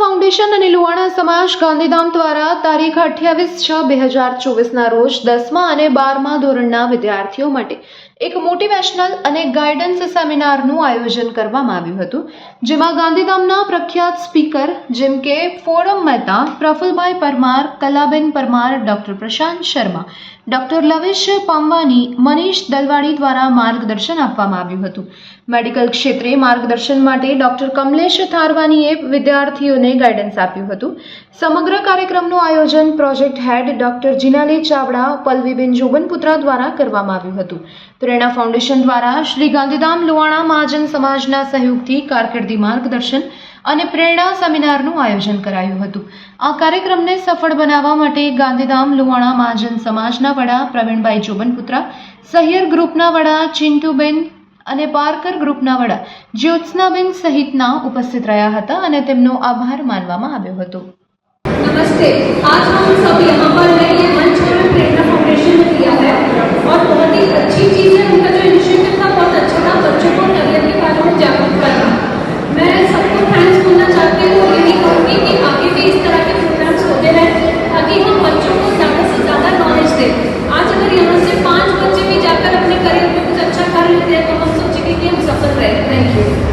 Foundation અને લુવાણા સમાજ ગાંધીધામ દ્વારા તારીખ અઠ્યાવીસ છ બે હજાર ચોવીસના રોજ દસમા અને બારમા ધોરણના વિદ્યાર્થીઓ માટે એક મોટિવેશનલ અને ગાઈડન્સ સેમિનારનું આયોજન કરવામાં આવ્યું હતું, જેમાં ગાંધીધામના પ્રખ્યાત સ્પીકર જેમ કે forum Mehta, Prafulbhai Parmar, Kalaben Parmar, doctor Prashant Sharma, doctor Lavesh પામવાની, Manish Dalwadi દ્વારા માર્ગદર્શન આપવામાં આવ્યું હતું. મેડિકલ ક્ષેત્રે માર્ગદર્શન માટે ડોક્ટર કમલેશ થારવાનીએ વિદ્યાર્થીઓને ગાઈડન્સ આપ્યું હતું. સમગ્ર કાર્યક્રમનું આયોજન project head doctor Jinali Chavda, Pallaviben Jobanputra દ્વારા કરવામાં આવ્યું હતું. પ્રેરણા ફાઉન્ડેશન દ્વારા શ્રી ગાંધીધામ લુવાણા મહાજન સમાજના સહયોગથી કારકિર્દી માર્ગદર્શન અને પ્રેરણા સેમિનારનું આયોજન કરાયું હતું. આ કાર્યક્રમને સફળ બનાવવા માટે ગાંધીધામ લુવાણા મહાજન સમાજના વડા પ્રવીણભાઈ જોબનપુત્રા, સહિયર ગ્રુપના વડા ચિંટુબેન અને પાર્કર ગ્રુપના વડા જ્યોત્સનાબેન સહિતના ઉપસ્થિત રહ્યા હતા અને તેમનો આભાર માનવામાં આવ્યો હતો. નમસ્તે. આજ હમ સભી યહાં પર Thank you.